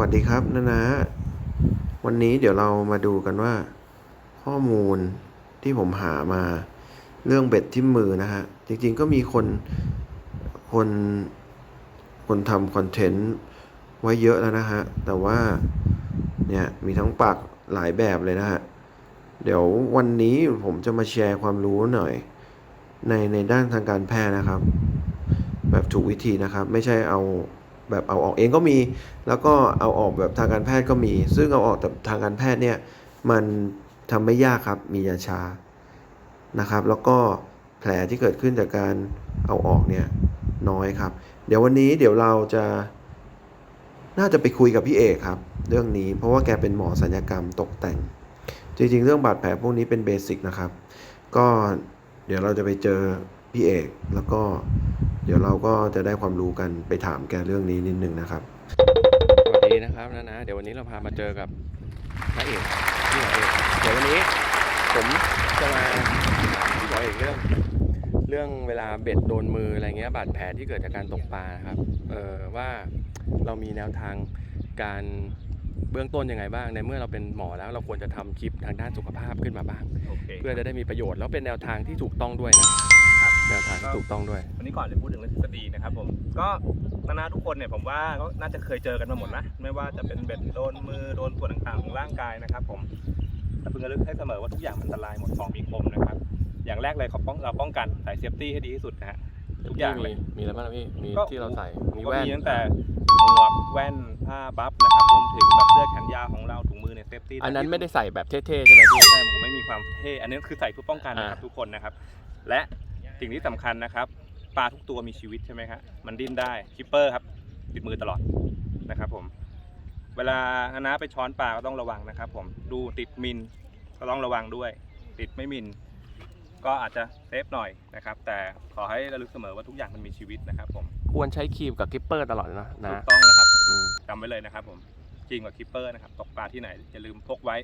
วัสดีครับนะนะ วันนี้เดี๋ยวเรามาดูกันว่า ข้อมูลที่ผมหามาเรื่องเบ็ดที่มือนะฮะ จริงๆก็มีคนคนคนทำคอนเทนต์ไว้เยอะแล้วนะฮะ แต่ว่าเนี่ยมีทั้งปากหลายแบบเลยนะฮะ เดี๋ยววันนี้ผมจะมาแชร์ความรู้หน่อย ในในด้านทางการแพทย์นะครับ แบบถูกวิธีนะครับ ไม่ใช่เอา แบบเอาออกเองก็มี แล้วก็เอาออกแบบทางการแพทย์ก็มี ซึ่งเอาออกแบบทางการแพทย์เนี่ยมันทำไม่ยากครับมียาชานะครับ แล้วก็แผลที่เกิดขึ้นจากการเอาออกเนี่ยน้อยครับ เดี๋ยววันนี้เดี๋ยวเราจะน่าจะไปคุยกับพี่เอกครับ เรื่องนี้เพราะว่าแกเป็นหมอสัญญกรรมตกแต่ง จริงๆ เรื่องบาดแผลพวกนี้เป็นเบสิกนะครับ ก็เดี๋ยวเราจะไปเจอ พี่เอก แล้วก็เดี๋ยวเราก็จะได้ความรู้กันไปถามแกเรื่องนี้นิดนึงนะครับ สวัสดีนะครับนะนะ เดี๋ยววันนี้เราพามาเจอกับพระเอกพี่หมอเอกเดี๋ยววันนี้ผมจะมาพี่หมอเอกเรื่องเรื่องเวลาเบ็ดโดนมืออะไรเงี้ยบาดแผลที่เกิดจากการตกปลานะครับเออว่าเรามีแนวทางการเบื้องต้นยังไงบ้างในเมื่อเราเป็นหมอแล้วเราควรจะทำคลิปทางด้านสุขภาพขึ้นมาบ้างโอเคเพื่อจะได้มีประโยชน์แล้วเป็นแนวทางที่ถูกต้องด้วยนะครับ แนวทางที่ถูกต้องด้วย วันนี้ก่อนจะพูดถึงเรื่องทฤษฎีนะครับผมก็นานาทุกคนเนี่ยผมว่าก็น่าจะเคยเจอกันมาหมดนะไม่ว่าจะเป็นเบ็ดโดนมือโดนส่วนต่างๆของร่างกายนะครับ ผมแต่พึงระลึกให้เสมอว่าทุกอย่างมันอันตรายหมดของมีคมนะครับ อย่างแรกเลยเขาป้องเราป้องกันใส่เซฟตี้ให้ดีที่สุดนะฮะทุกอย่างเลยมีมีอะไรบ้างนะพี่มีก็ที่เราใส่มีก็แว่นมีตั้งแต่หมวกแว่นผ้าบัฟนะครับรวมถึงแบบเสื้อแขนยาวของเราถุงมือเนี่ยเซฟตี้อันนั้นไม่ได้ใส่แบบเท่ๆใช่ไหมพี่ใช่ผมไม่มีความเท่อันนี้คือใส่เพื่อป้องกันนะครับอ่าทุกคนนะครับ และ สิ่งที่สำคัญนะครับ ปลาทุกตัวมีชีวิตใช่ไหมครับมันดิ้นได้คิปเปอร์ครับติดมือตลอดนะครับผมเวลาน้าไปช้อนปลาก็ต้องระวังนะครับ ผมดูติดมินก็ต้องระวังด้วย ติดไม่มินก็อาจจะเซฟหน่อยนะครับ แต่ขอให้ระลึกเสมอว่าทุกอย่างมันมีชีวิตนะครับผมควรใช้ครีมกับกิปเปอร์ตลอดนะถูนะกต้องนะครับอืมจำไว้เลยนะครับ ผมครีมกับคิปเปอร์นะครับตกปลาที่ไหนอย่าลืมพกไว้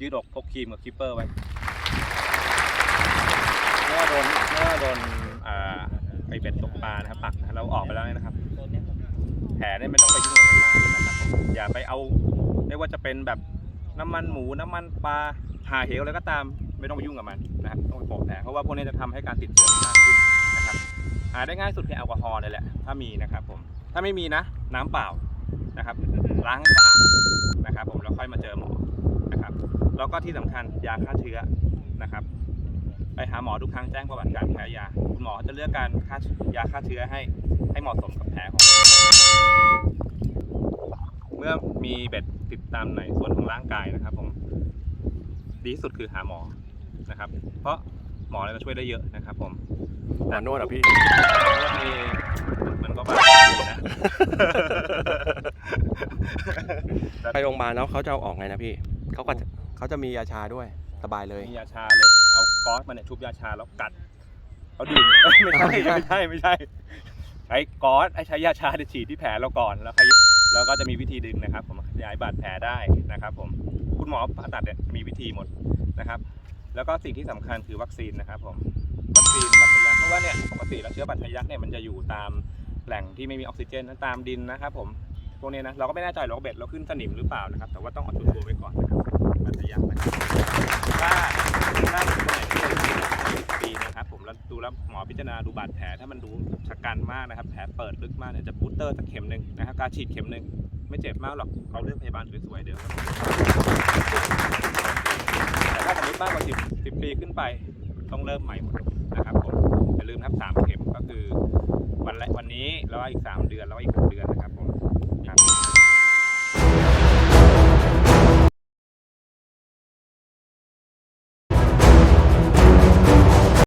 ยืดอกพกครีมกับคิปเปอร์ไว้ เมื่อโดนเมื่อโดนอ่าไอเป็ดตกปลานะครับปักเราออกไปแล้วนะครับ แผลเนี่ยไม่ต้องไปยุ่งกับมันมากนะครับผมอย่าไปเอาไม่ว่าจะเป็นแบบน้ำมันหมูน้ำมันปลาหาเหวอะไรก็ตามไม่ต้องไปยุ่งกับมันนะครับต้องไปโปะแผลเพราะว่าพวกนี้จะทำให้การติดเชื้อมันมากขึ้นนะครับหาได้ง่ายสุดคือแอลกอฮอล์เลยแหละถ้ามีนะครับผมถ้าไม่มีนะ น้ำเปล่านะครับ ล้างให้สะอาดนะครับ ผมแล้วค่อยมาเจอหมอนะครับแล้วก็ที่สำคัญยาฆ่าเชื้อนะครับ ไปหาหมอทุกครั้งแจ้งประวัติการแพ้ยา คุณหมอจะเลือกการฆ่ายาฆ่าเชื้อให้ให้เหมาะสมกับแผลของคุณเมื่อมีเบ็ดติดตามในส่วนของร่างกายนะครับผมดีที่สุดคือหาหมอนะครับ เพราะหมอเนี่ยก็ช่วยได้เยอะนะครับ ผมหมอนวดเหรอพี่นวดนี่มันก็แบบดีนะไปโรงพยาบาลแล้วเขาจะเอาออกไงนะพี่เขาก็จะเขาจะมียาชาด้วย สบายเลย มียาชาเลย เอาก๊อซมาเนี่ยชุบยาชาแล้วกัดเอาดื่มเอ้ยไม่ใช่ไม่ใช่ไม่ใช่ไม่ใช่ใช้ก๊อซไอ้ใช้ยาชาเนี่ยฉีดที่แผลเราก่อนแล้วใครแล้วก็จะมีวิธีดึงนะครับ ผมขยายบาดแผลได้นะครับ ผมคุณหมอผ่าตัดเนี่ยมีวิธีหมดนะครับ แล้วก็สิ่งที่สำคัญคือวัคซีนนะครับ ผมวัคซีนบาดทะยักเพราะว่าเนี่ยปกติแล้วเชื้อบาดทะยักเนี่ยมันจะอยู่ตามแหล่งที่ไม่มีออกซิเจนนะตามดินนะครับ ผมพวกนี้นะเราก็ไม่แน่ใจหรอกว่าเบ็ดเราขึ้นสนิมหรือเปล่านะครับ แต่ว่าต้องเอาตัวตัวไว้ก่อนนะครับบาดทะยักนะครับ ถ้าถ้าคนไหนที่เป็นปีนะครับผมแล้วดูแล้วหมอพิ จารณาดูบาดแผลถ้ามันดูชะกันมากนะครับ แผลเปิดลึกมากเนี่ยจะบูสเตอร์สักเข็มหนึ่งนะครับการฉีดเข็มหนึ่งไม่เจ็บมากหรอกเขาเลือกพยาบาลสวยๆเดี๋ยวแต่ถ้าสมมติมากกว่า10 10ปีขึ้นไปต้องเริ่มใหม่หมดนะครับผมอย่าลืมครับสามเข็มก็คือวันแรกวันนี้แล้วอีกสามเดือนแล้วอีกหกเดือนนะครับผม